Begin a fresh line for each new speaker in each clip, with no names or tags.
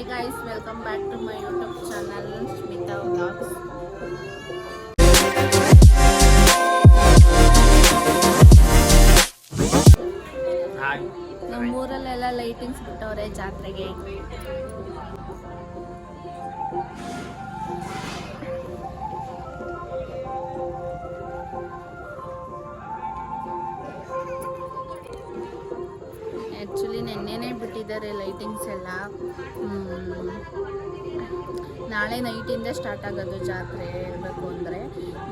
Hi guys welcome back to my YouTube channel Smita vlogs ನಮ್ಮೂರಲ್ಲೆಲ್ಲ lightings ಬಿಟ್ಟವ್ರೆ ಜಾತ್ರೆಗೆ. Actually ನೆನ್ನೆನೇ ಬಿಟ್ಟಿದ್ದಾರೆ lightings ಎಲ್ಲ. ನಾಳೆ ನೈಟಿಂದ ಸ್ಟಾರ್ಟ್ ಆಗೋದು ಜಾತ್ರೆ ಹೇಳಬೇಕು ಅಂದರೆ.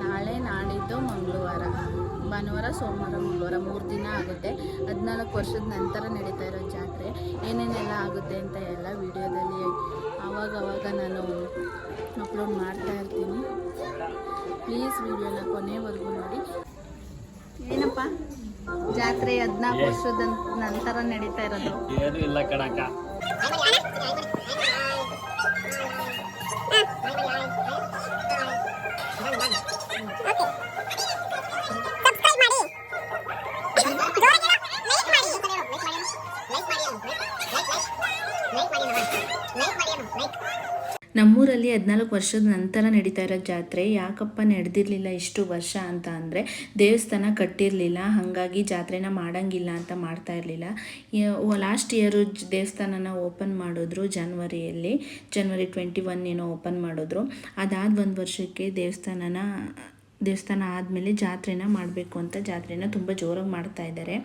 ನಾಳೆ ನಾಡಿದ್ದು ಮಂಗಳವಾರ. ಭಾನುವಾರ ಸೋಮವಾರ ಮಂಗಳವಾರ ಮೂರು ದಿನ ಆಗುತ್ತೆ. ಹದಿನಾಲ್ಕು ವರ್ಷದ ನಂತರ ನಡೀತಾ ಇರೋ ಜಾತ್ರೆ. ಏನೇನೆಲ್ಲ ಆಗುತ್ತೆ ಅಂತ ಎಲ್ಲ ವಿಡಿಯೋದಲ್ಲಿ ಆವಾಗವಾಗ ನಾನು ಅಪ್ಲೋಡ್ ಮಾಡ್ತಾ ಇರ್ತೀನಿ. ಪ್ಲೀಸ್ ವಿಡಿಯೋನ ಕೊನೆವರೆಗೂ ನೋಡಿ. ಏನಪ್ಪ? ಜಾತ್ರೆ ಹದಿನಾಲ್ಕು ವರ್ಷದ ನಂತರ ನಡೀತಾ ಇರೋದು.
ಏನು ಇಲ್ಲ ಕಣಕ್ಕ.
ನಮ್ಮೂರಲ್ಲಿ ಹದಿನಾಲ್ಕು ವರ್ಷದ ನಂತರ ನಡೀತಾ ಇರೋ ಜಾತ್ರೆ, ಯಾಕಪ್ಪ ನಡೆದಿರಲಿಲ್ಲ ಇಷ್ಟು ವರ್ಷ ಅಂತ ಅಂದರೆ ದೇವಸ್ಥಾನ ಕಟ್ಟಿರಲಿಲ್ಲ, ಹಾಗಾಗಿ ಜಾತ್ರೆನ ಮಾಡೋಂಗಿಲ್ಲ ಅಂತ ಮಾಡ್ತಾ ಇರಲಿಲ್ಲ. ಲಾಸ್ಟ್ ಇಯರು ದೇವಸ್ಥಾನನ ಓಪನ್ ಮಾಡಿದ್ರು ಜನ್ವರಿಯಲ್ಲಿ ಜನ್ವರಿ ಟ್ವೆಂಟಿ ಒನ್ ಏನೋ ಓಪನ್ ಮಾಡಿದ್ರು. ಅದಾದ ಒಂದು ವರ್ಷಕ್ಕೆ ದೇವಸ್ಥಾನನ ದೇವಸ್ಥಾನ ಆದಮೇಲೆ ಜಾತ್ರೆನ ಮಾಡಬೇಕು ಅಂತ ಜಾತ್ರೆನ ತುಂಬ ಜೋರಾಗಿ ಮಾಡ್ತಾ ಇದ್ದಾರೆ.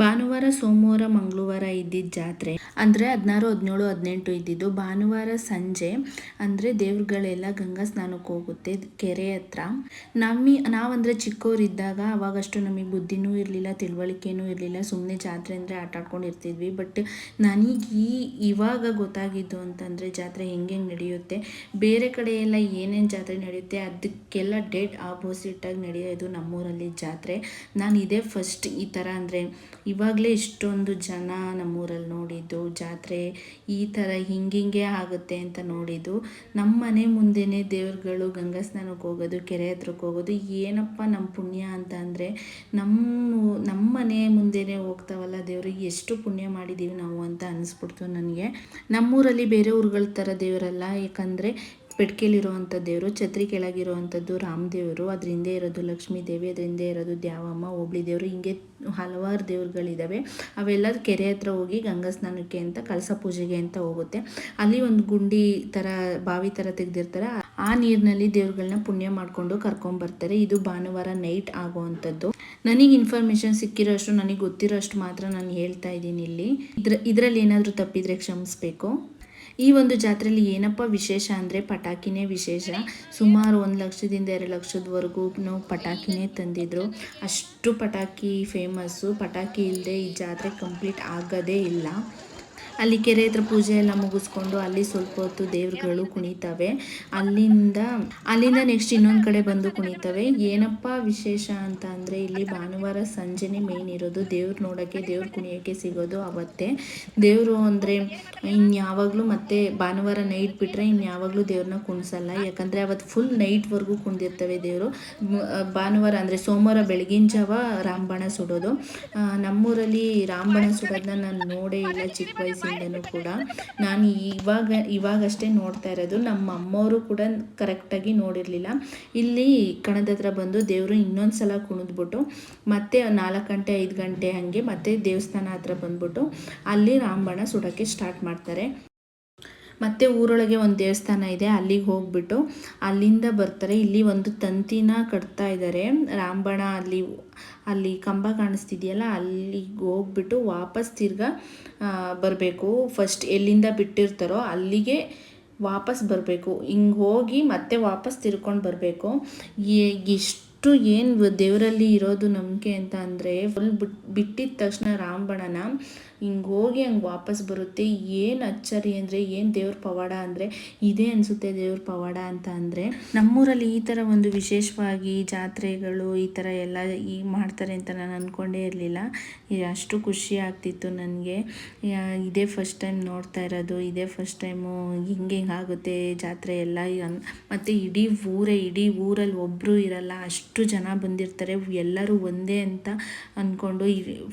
ಭಾನುವಾರ, ಸೋಮವಾರ, ಮಂಗಳವಾರ ಇದ್ದಿದ್ದ ಜಾತ್ರೆ. ಅಂದರೆ ಹದಿನಾರು, ಹದಿನೇಳು, ಹದಿನೆಂಟು ಇದ್ದಿದ್ದು ಭಾನುವಾರ ಸಂಜೆ. ಅಂದರೆ ದೇವ್ರುಗಳೆಲ್ಲ ಗಂಗಾ ಸ್ನಾನಕ್ಕೆ ಹೋಗುತ್ತೆ ಕೆರೆ ಹತ್ರ. ನಮ್ಮ, ನಾವಂದರೆ ಚಿಕ್ಕವರಿದ್ದಾಗ ಅವಾಗಷ್ಟು ನಮಗೆ ಬುದ್ಧಿನೂ ಇರಲಿಲ್ಲ, ತಿಳುವಳಿಕೆನೂ ಇರಲಿಲ್ಲ. ಸುಮ್ಮನೆ ಜಾತ್ರೆ ಅಂದರೆ ಆಟ ಆಡ್ಕೊಂಡು ಇರ್ತಿದ್ವಿ. ಬಟ್ ನನಗೆ ಇವಾಗ ಗೊತ್ತಾಗಿದ್ದು ಅಂತಂದರೆ ಜಾತ್ರೆ ಹೆಂಗೆ ನಡೆಯುತ್ತೆ, ಬೇರೆ ಕಡೆ ಎಲ್ಲ ಏನೇನು ಜಾತ್ರೆ ನಡೆಯುತ್ತೆ ಅದಕ್ಕೆಲ್ಲ ಡೆಡ್ ಆಪೋಸಿಟಾಗಿ ನಡೆಯೋದು ನಮ್ಮೂರಲ್ಲಿ ಜಾತ್ರೆ. ನಾನು ಇದೇ ಫಸ್ಟ್ ಈ ಥರ ಅಂದರೆ ಇವಾಗಲೇ ಇಷ್ಟೊಂದು ಜನ ನಮ್ಮೂರಲ್ಲಿ ನೋಡಿದ್ದು, ಜಾತ್ರೆ ಈ ಥರ ಹಿಂಗಿಂಗೆ ಆಗುತ್ತೆ ಅಂತ ನೋಡಿದ್ದು. ನಮ್ಮ ಮನೆ ಮುಂದೆನೇ ದೇವ್ರುಗಳು ಗಂಗಾ ಸ್ನಾನಕ್ಕೆ ಹೋಗೋದು, ಕೆರೆ ಹತ್ರಕ್ಕೆ ಹೋಗೋದು, ಏನಪ್ಪ ನಮ್ಮ ಪುಣ್ಯ ಅಂತ ಅಂದರೆ ನಮ್ಮ ನಮ್ಮ ಮನೆ ಮುಂದೆನೇ ಹೋಗ್ತಾವಲ್ಲ ದೇವರು, ಎಷ್ಟು ಪುಣ್ಯ ಮಾಡಿದ್ದೀವಿ ನಾವು ಅಂತ ಅನಿಸ್ಬಿಡ್ತು ನನಗೆ. ನಮ್ಮೂರಲ್ಲಿ ಬೇರೆ ಊರುಗಳ ಥರ ದೇವರಲ್ಲ, ಯಾಕಂದರೆ ಪೆಟ್ಕೆಲಿರುವಂಥ ದೇವರು, ಛತ್ರಿ ಕೆಳಗಿರುವಂಥದ್ದು ರಾಮದೇವರು ಅದ್ರ ಹಿಂದೆ ಇರೋದು ಲಕ್ಷ್ಮೀ ದೇವಿ ಅದ್ರ ಹಿಂದೆ ಇರೋದು ದ್ಯಾವಮ್ಮ, ಹೋಬಳಿ ದೇವರು, ಹಿಂಗೆ ಹಲವಾರು ದೇವ್ರುಗಳಿದ್ದಾವೆ ಅವೆಲ್ಲ ಕೆರೆ ಹತ್ರ ಹೋಗಿ ಗಂಗಾ ಸ್ನಾನಕ್ಕೆ ಅಂತ ಕಳಸ ಪೂಜೆಗೆ ಅಂತ ಹೋಗುತ್ತೆ. ಅಲ್ಲಿ ಒಂದು ಗುಂಡಿ ಥರ, ಬಾವಿ ಥರ ತೆಗೆದಿರ್ತಾರೆ. ಆ ನೀರಿನಲ್ಲಿ ದೇವ್ರುಗಳನ್ನ ಪುಣ್ಯ ಮಾಡಿಕೊಂಡು ಕರ್ಕೊಂಬರ್ತಾರೆ ಇದು ಭಾನುವಾರ ನೈಟ್ ಆಗುವಂಥದ್ದು. ನನಗೆ ಇನ್ಫಾರ್ಮೇಷನ್ ಸಿಕ್ಕಿರೋಷ್ಟು ನನಗೆ ಗೊತ್ತಿರೋ ಅಷ್ಟು ಮಾತ್ರ ನಾನು ಹೇಳ್ತಾ ಇದ್ದೀನಿ ಇಲ್ಲಿ. ಇದ್ರ, ಇದರಲ್ಲಿ ಏನಾದರೂ ತಪ್ಪಿದ್ರೆ ಕ್ಷಮಿಸ್ಬೇಕು. ಈ ಒಂದು ಜಾತ್ರೆಯಲ್ಲಿ ಏನಪ್ಪ ವಿಶೇಷ ಅಂದರೆ ಪಟಾಕಿನೇ ವಿಶೇಷ? ಸುಮಾರು ಒಂದು ಲಕ್ಷದಿಂದ ಎರಡು ಲಕ್ಷದವರೆಗೂ ಪಟಾಕಿನೇ ತಂದಿದ್ರು. ಅಷ್ಟು ಪಟಾಕಿ ಫೇಮಸ್ಸು ಪಟಾಕಿ ಇಲ್ಲದೆ ಈ ಜಾತ್ರೆ ಕಂಪ್ಲೀಟ್ ಆಗೋದೇ ಇಲ್ಲ. ಅಲ್ಲಿ ಕೆರೆ ಹತ್ರ ಪೂಜೆ ಎಲ್ಲ ಮುಗಿಸ್ಕೊಂಡು ಅಲ್ಲಿ ಸ್ವಲ್ಪ ಹೊತ್ತು ದೇವ್ರುಗಳು ಕುಣಿತವೆ. ಅಲ್ಲಿಂದ ಅಲ್ಲಿಂದ ನೆಕ್ಸ್ಟ್ ಇನ್ನೊಂದು ಕಡೆ ಬಂದು ಕುಣಿತವೆ. ಏನಪ್ಪ ವಿಶೇಷ ಅಂತ ಅಂದರೆ ಇಲ್ಲಿ ಭಾನುವಾರ ಸಂಜೆನೇ ಮೇನ್ ಇರೋದು. ದೇವ್ರು ನೋಡೋಕ್ಕೆ, ದೇವ್ರು ಕುಣಿಯೋಕ್ಕೆ ಸಿಗೋದು ಅವತ್ತೇ. ದೇವರು ಅಂದರೆ ಇನ್ಯಾವಾಗಲೂ ಮತ್ತೆ ಭಾನುವಾರ ನೈಟ್ ಬಿಟ್ಟರೆ ಇನ್ಯಾವಾಗಲೂ ದೇವ್ರನ್ನ ಕುಣಿಸಲ್ಲ. ಯಾಕಂದರೆ ಅವತ್ತು ಫುಲ್ ನೈಟ್ವರೆಗೂ ಕುಣಿದಿರ್ತವೆ ದೇವರು. ಭಾನುವಾರ ಅಂದರೆ ಸೋಮವಾರ ಬೆಳಗಿನ ಜಾವ ರಾಮಬಾಣ ಸುಡೋದು. ನಮ್ಮೂರಲ್ಲಿ ರಾಮಬಾಣ ಸುಡೋದನ್ನ ನಾನು ನೋಡೇ ಇಲ್ಲ ಚಿಕ್ಕ ವಯಸ್ಸಿಂದನೂ ಕೂಡ ನಾನು ಇವಾಗ, ಇವಾಗಷ್ಟೇ ನೋಡ್ತಾ ಇರೋದು. ನಮ್ಮ ಅಮ್ಮವರು ಕೂಡ ಕರೆಕ್ಟಾಗಿ ನೋಡಿರಲಿಲ್ಲ. ಇಲ್ಲಿ ಕಣದ ಹತ್ರ ಬಂದು ದೇವರು ಇನ್ನೊಂದು ಸಲ ಕುಣಿದ್ಬಿಟ್ಟು, ಮತ್ತೆ ನಾಲ್ಕು ಗಂಟೆ, ಐದು ಗಂಟೆ ಹಾಗೆ ಮತ್ತೆ ದೇವಸ್ಥಾನ ಹತ್ರ ಬಂದ್ಬಿಟ್ಟು, ಅಲ್ಲಿ ರಾಮಬಾಣ ಸುಡೋಕ್ಕೆ ಸ್ಟಾರ್ಟ್ ಮಾಡ್ತಾರೆ. ಮತ್ತು ಊರೊಳಗೆ ಒಂದು ದೇವಸ್ಥಾನ ಇದೆ, ಅಲ್ಲಿಗೆ ಹೋಗ್ಬಿಟ್ಟು ಅಲ್ಲಿಂದ ಬರ್ತಾರೆ. ಇಲ್ಲಿ ಒಂದು ತಂತಿನ ಕಟ್ತಾ ಇದ್ದಾರೆ ರಾಮಬಣ ಅಲ್ಲಿ ಅಲ್ಲಿ ಕಂಬ ಕಾಣಿಸ್ತಿದೆಯಲ್ಲ, ಅಲ್ಲಿಗೆ ಹೋಗ್ಬಿಟ್ಟು ವಾಪಸ್ ತಿರ್ಗಾ ಬರಬೇಕು. ಫಸ್ಟ್ ಎಲ್ಲಿಂದ ಬಿಟ್ಟಿರ್ತಾರೋ ಅಲ್ಲಿಗೆ ವಾಪಸ್ ಬರಬೇಕು. ಹಿಂಗೆ ಹೋಗಿ ಮತ್ತೆ ವಾಪಸ್ ತಿರ್ಕೊಂಡು ಬರಬೇಕು. ಎಷ್ಟು ಏನು ದೇವರಲ್ಲಿ ಇರೋದು ನಂಬಿಕೆ ಅಂತ ಅಂದರೆ ಫುಲ್ ಬಿಟ್ ಬಿಟ್ಟಿದ ತಕ್ಷಣ ರಾಮಬಣನ ಹಿಂಗೆ ಹೋಗಿ ಹಂಗೆ ವಾಪಸ್ ಬರುತ್ತೆ. ಏನು ಅಚ್ಚರಿ ಅಂದರೆ, ಏನು ದೇವ್ರ ಪವಾಡ ಅಂದರೆ, ಇದೇ ಅನಿಸುತ್ತೆ ದೇವ್ರ ಪವಾಡ ಅಂತ ಅಂದರೆ, ನಮ್ಮೂರಲ್ಲಿ ಈ ಥರ ಒಂದು ವಿಶೇಷವಾಗಿ ಜಾತ್ರೆಗಳು ಈ ಥರ ಎಲ್ಲ ಈ ಮಾಡ್ತಾರೆ ಅಂತ ನಾನು ಅಂದ್ಕೊಂಡೇ ಇರಲಿಲ್ಲ. ಅಷ್ಟು ಖುಷಿ ಆಗ್ತಿತ್ತು ನನಗೆ. ಇದೇ ಫಸ್ಟ್ ಟೈಮ್ ನೋಡ್ತಾ ಇರೋದು, ಇದೇ ಫಸ್ಟ್ ಟೈಮು ಹಿಂಗೆ ಆಗುತ್ತೆ ಜಾತ್ರೆ ಎಲ್ಲ. ಮತ್ತು ಇಡೀ ಊರೇ, ಇಡೀ ಊರಲ್ಲಿ ಒಬ್ಬರು ಇರಲ್ಲ, ಅಷ್ಟು ಜನ ಬಂದಿರ್ತಾರೆ, ಎಲ್ಲರೂ ಒಂದೇ ಅಂತ ಅಂದ್ಕೊಂಡು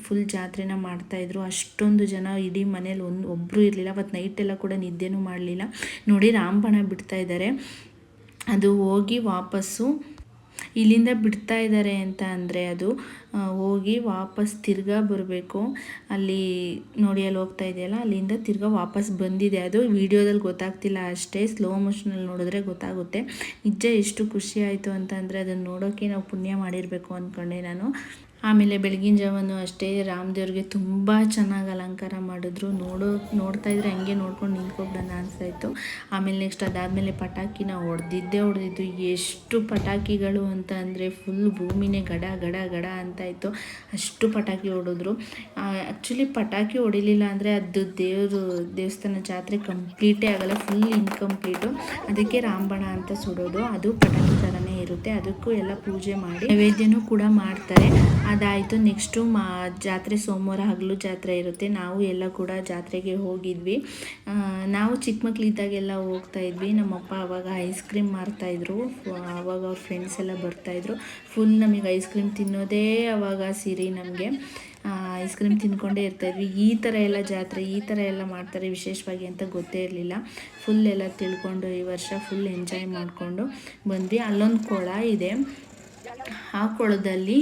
ಫುಲ್ ಜಾತ್ರೆನ ಮಾಡ್ತಾಯಿದ್ರು ಅಷ್ಟು ಅಷ್ಟೊಂದು ಜನ ಇಡೀ ಮನೇಲಿ ಒಂದು ಒಬ್ಬರು ಇರಲಿಲ್ಲ ಅವತ್ತು ನೈಟೆಲ್ಲ ಕೂಡ ನಿದ್ದೆನೂ ಮಾಡಲಿಲ್ಲ. ನೋಡಿ ರಾಮಬಾಣ ಬಿಡ್ತಾ ಇದ್ದಾರೆ ಅದು ಹೋಗಿ ವಾಪಸ್ಸು ಇಲ್ಲಿಂದ ಬಿಡ್ತಾ ಇದ್ದಾರೆ ಅಂತ ಅಂದರೆ ಅದು ಹೋಗಿ ವಾಪಸ್ ತಿರ್ಗಾ ಬರಬೇಕು. ಅಲ್ಲಿ ನೋಡಿ ಅಲ್ಲಿ ಹೋಗ್ತಾ ಇದೆಯಲ್ಲ, ಅಲ್ಲಿಂದ ತಿರ್ಗಾ ವಾಪಸ್ ಬಂದಿದೆ ಅದು. ವಿಡಿಯೋದಲ್ಲಿ ಗೊತ್ತಾಗ್ತಿಲ್ಲ ಅಷ್ಟೇ ಸ್ಲೋ ಮೋಷನಲ್ಲಿ ನೋಡಿದ್ರೆ ಗೊತ್ತಾಗುತ್ತೆ. ನಿಜ ಎಷ್ಟು ಖುಷಿ ಆಯಿತು ಅಂತ ಅಂದರೆ ಅದನ್ನು ನೋಡೋಕ್ಕೆ ನಾವು ಪುಣ್ಯ ಮಾಡಿರಬೇಕು ಅಂದ್ಕೊಂಡೆ ನಾನು. ಆಮೇಲೆ ಬೆಳಗಿನ ಜಾವನು ಅಷ್ಟೇ, ರಾಮದೇವ್ರಿಗೆ ತುಂಬ ಚೆನ್ನಾಗಿ ಅಲಂಕಾರ ಮಾಡಿದ್ರು. ನೋಡೋ, ನೋಡ್ತಾ ಇದ್ರೆ ಹಂಗೆ ನೋಡ್ಕೊಂಡು ನಿಂತ್ಕೊಬಿಡೋಣ ಅನಿಸ್ತಾಯಿತ್ತು ಆಮೇಲೆ ನೆಕ್ಸ್ಟ್ ಅದಾದಮೇಲೆ ಪಟಾಕಿನ ಹೊಡೆದಿದ್ದೇ ಹೊಡೆದಿದ್ದು. ಎಷ್ಟು ಪಟಾಕಿಗಳು ಅಂತ ಅಂದರೆ ಫುಲ್ ಭೂಮಿನೇ ಗಡ ಗಡ ಗಡ ಅಂತ ಇತ್ತು ಅಷ್ಟು ಪಟಾಕಿ ಹೊಡೆದ್ರು. ಆ್ಯಕ್ಚುಲಿ ಪಟಾಕಿ ಹೊಡಿಲಿಲ್ಲ ಅಂದರೆ ಅದು ದೇವರು, ದೇವಸ್ಥಾನ ಜಾತ್ರೆ ಕಂಪ್ಲೀಟೇ ಆಗಲ್ಲ ಫುಲ್ ಇನ್ಕಂಪ್ಲೀಟು ಅದಕ್ಕೆ ರಾಮಬಣ ಅಂತ ಸುಡೋದು. ಅದು ಪಟಾಕಿ ಇರುತ್ತೆ. ಅದಕ್ಕೂ ಎಲ್ಲ ಪೂಜೆ ಮಾಡಿ ನೈವೇದ್ಯನೂ ಕೂಡ ಮಾಡ್ತಾರೆ. ಅದಾಯಿತು ನೆಕ್ಸ್ಟು ಮಾ, ಜಾತ್ರೆ ಸೋಮವಾರ ಹಗಲು ಜಾತ್ರೆ ಇರುತ್ತೆ. ನಾವು ಎಲ್ಲ ಕೂಡ ಜಾತ್ರೆಗೆ ಹೋಗಿದ್ವಿ. ನಾವು ಚಿಕ್ಕ ಮಕ್ಕಳಿದ್ದಾಗೆಲ್ಲ ಹೋಗ್ತಾ ಇದ್ವಿ. ನಮ್ಮಪ್ಪ ಅವಾಗ ಐಸ್ ಕ್ರೀಮ್ ಮಾರ್ತಾಯಿದ್ರು ಅವಾಗ ಅವ್ರ ಫ್ರೆಂಡ್ಸ್ ಎಲ್ಲ ಬರ್ತಾಯಿದ್ರು ಫುಲ್ ನಮಗೆ ಐಸ್ ಕ್ರೀಮ್ ತಿನ್ನೋದೇ ಅವಾಗ ಸಿರಿ ನಮಗೆ. ಐಸ್ ಕ್ರೀಮ್ ತಿನ್ಕೊಂಡೇ ಇರ್ತಾಯಿದ್ವಿ ಈ ಥರ ಎಲ್ಲ ಜಾತ್ರೆ, ಈ ಥರ ಎಲ್ಲ ಮಾಡ್ತಾರೆ ವಿಶೇಷವಾಗಿ ಅಂತ ಗೊತ್ತೇ ಇರಲಿಲ್ಲ. ಫುಲ್ ಎಲ್ಲ ತಿಳ್ಕೊಂಡು ಈ ವರ್ಷ ಫುಲ್ ಎಂಜಾಯ್ ಮಾಡಿಕೊಂಡು ಬಂದ್ವಿ. ಅಲ್ಲೊಂದು ಕೊಳ ಇದೆ. ಆ ಕೊಳದಲ್ಲಿ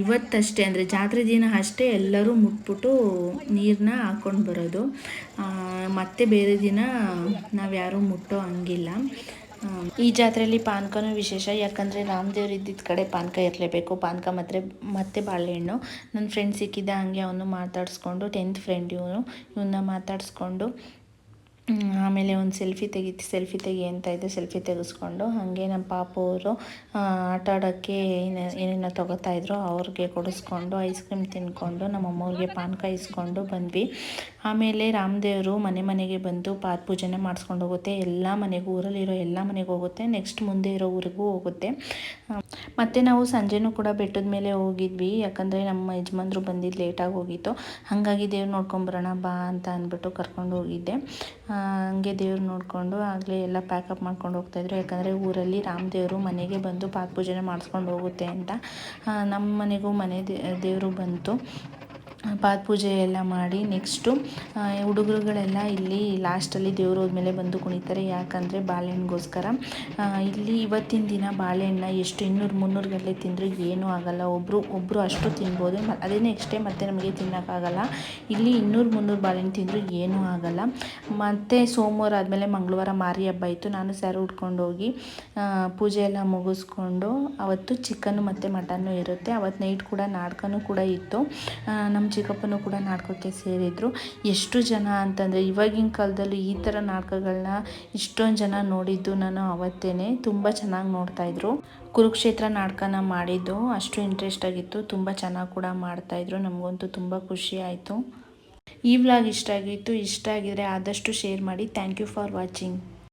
ಇವತ್ತಷ್ಟೇ ಅಂದರೆ ಜಾತ್ರೆ ದಿನ ಅಷ್ಟೇ ಎಲ್ಲರೂ ಮುಟ್ಬಿಟ್ಟು ನೀರನ್ನ ಹಾಕ್ಕೊಂಡು ಬರೋದು. ಮತ್ತೆ ಬೇರೆ ದಿನ ನಾವು ಯಾರೂ ಮುಟ್ಟೋ ಹಂಗಿಲ್ಲ. ಈ ಜಾತ್ರೆಯಲ್ಲಿ ಪಾನಕನೂ ವಿಶೇಷ. ಯಾಕಂದರೆ ರಾಮದೇವ್ರು ಇದ್ದಿದ್ದ ಕಡೆ ಪಾನಕ ಇರಲೇಬೇಕು ಪಾನಕ ಮಾತ್ರ ಮತ್ತೆ ಬಾಳೆಹಣ್ಣು. ನನ್ನ ಫ್ರೆಂಡ್ ಸಿಕ್ಕಿದ್ದ ಹಂಗೆ ಅವನು ಮಾತಾಡಿಸ್ಕೊಂಡು ಟೆಂತ್ ಫ್ರೆಂಡ್ ಇವನು. ಇವನ್ನ ಮಾತಾಡಿಸ್ಕೊಂಡು ಆಮೇಲೆ ಒಂದು ಸೆಲ್ಫಿ ತೆಗಿ ಸೆಲ್ಫಿ ತೆಗಿ ಅಂತ ಇದ್ದೆ ಸೆಲ್ಫಿ ತೆಗೆಸ್ಕೊಂಡು. ಹಾಗೆ ನಮ್ಮ ಪಾಪು ಅವರು ಆಟ ಆಡೋಕ್ಕೆ ಏನು, ಏನೇನೋ ತೊಗೋತಾಯಿದ್ರು ಅವ್ರಿಗೆ ಕೊಡಿಸ್ಕೊಂಡು ಐಸ್ ಕ್ರೀಮ್ ತಿನ್ಕೊಂಡು, ನಮ್ಮ ಅಮ್ಮವ್ರಿಗೆ ಪಾನಕ ಇಸ್ಕೊಂಡು ಬಂದ್ವಿ. ಆಮೇಲೆ ರಾಮದೇವರು ಮನೆ ಮನೆಗೆ ಬಂದು ಪಾದ ಪೂಜೆನೇ ಮಾಡಿಸ್ಕೊಂಡು ಹೋಗುತ್ತೆ. ಎಲ್ಲ ಮನೆಗೂ, ಊರಲ್ಲಿರೋ ಎಲ್ಲ ಮನೆಗೆ ಹೋಗುತ್ತೆ. ನೆಕ್ಸ್ಟ್ ಮುಂದೆ ಇರೋ ಊರಿಗೂ ಹೋಗುತ್ತೆ. ಮತ್ತು ನಾವು ಸಂಜೆನೂ ಕೂಡ ಬೆಟ್ಟದ ಮೇಲೆ ಹೋಗಿದ್ವಿ. ಯಾಕಂದರೆ ನಮ್ಮ ಯಜಮಾನ್ರು ಬಂದಿದ್ದು ಲೇಟಾಗಿ ಹೋಗಿತ್ತು. ಹಾಗಾಗಿ ದೇವ್ರು ನೋಡ್ಕೊಂಬರೋಣ ಬಾ ಅಂತ ಅಂದ್ಬಿಟ್ಟು ಕರ್ಕೊಂಡು ಹೋಗಿದ್ದೆ. ಹಂಗೆ ದೇವ್ರು ನೋಡಿಕೊಂಡು ಆಗಲೇ ಎಲ್ಲ ಪ್ಯಾಕಪ್ ಮಾಡ್ಕೊಂಡು ಹೋಗ್ತಾಯಿದ್ರು ಯಾಕಂದರೆ ಊರಲ್ಲಿ ರಾಮದೇವರು ಮನೆಗೆ ಬಂದು ಪಾದ ಪೂಜೆನ ಮಾಡಿಸ್ಕೊಂಡು ಹೋಗುತ್ತೆ ಅಂತ ನಮ್ಮ ಮನೆಗೂ ಮನೆ ದೇವರು ಬಂತು. ಪಾದ ಪೂಜೆ ಎಲ್ಲ ಮಾಡಿ ನೆಕ್ಸ್ಟು ಹುಡುಗರುಗಳೆಲ್ಲ ಇಲ್ಲಿ ಲಾಸ್ಟಲ್ಲಿ ದೇವ್ರು ಹೋದ್ಮೇಲೆ ಬಂದು ಕುಣಿತಾರೆ. ಯಾಕಂದರೆ ಬಾಳೆಹಣ್ಣಿಗೋಸ್ಕರ ಇಲ್ಲಿ ಇವತ್ತಿನ ದಿನ ಬಾಳೆಹಣ್ಣ ಎಷ್ಟು ಇನ್ನೂರು ಮುನ್ನೂರು ಗಂಟೆ ತಿಂದರೂ ಏನೂ ಆಗಲ್ಲ. ಒಬ್ಬರು ಒಬ್ಬರು ಅಷ್ಟು ತಿನ್ಬೋದು. ಅದೇ ನೆಕ್ಸ್ಟ್ ಡೇ ಮತ್ತೆ ನಮಗೆ ತಿನ್ನೋಕ್ಕಾಗಲ್ಲ ಇಲ್ಲಿ ಇನ್ನೂರು ಮುನ್ನೂರು ಬಾಳೆಹಣ್ಣು ತಿಂದರೂ ಏನೂ ಆಗಲ್ಲ. ಮತ್ತು ಸೋಮವಾರ ಆದಮೇಲೆ ಮಂಗಳವಾರ ಮಾರಿ ಹಬ್ಬ ಇತ್ತು. ನಾನು ಸ್ಯಾರಿ ಉಟ್ಕೊಂಡು ಹೋಗಿ ಪೂಜೆ ಎಲ್ಲ ಮುಗಿಸ್ಕೊಂಡು ಅವತ್ತು ಚಿಕನ್ನು ಮತ್ತು ಮಟನ್ನು ಇರುತ್ತೆ. ಅವತ್ತು ನೈಟ್ ಕೂಡ ನಾಟಕನೂ ಕೂಡ ಇತ್ತು. ಆ, ಚಿಕ್ಕಪ್ಪನೂ ಕೂಡ ನಾಟಕಕ್ಕೆ ಸೇರಿದರು. ಎಷ್ಟು ಜನ ಅಂತಂದರೆ ಇವಾಗಿನ ಕಾಲದಲ್ಲಿ ಈ ಥರ ನಾಟಕಗಳನ್ನ ಇಷ್ಟೊಂದು ಜನ ನೋಡಿದ್ದು ನಾನು ಅವತ್ತೇ ತುಂಬ ಚೆನ್ನಾಗಿ ನೋಡ್ತಾಯಿದ್ರು ಕುರುಕ್ಷೇತ್ರ ನಾಟಕನ ಮಾಡಿದ್ದು ಅಷ್ಟು ಇಂಟ್ರೆಸ್ಟ್ ಆಗಿತ್ತು. ತುಂಬ ಚೆನ್ನಾಗಿ ಕೂಡ ಮಾಡ್ತಾಯಿದ್ರು ನಮಗಂತೂ ತುಂಬ ಖುಷಿ ಆಯಿತು. ಈ ವ್ಲಾಗ್ ಇಷ್ಟ ಆಗಿತ್ತು. ಇಷ್ಟ ಆಗಿದ್ರೆ ಆದಷ್ಟು ಶೇರ್ ಮಾಡಿ. Thank you for watching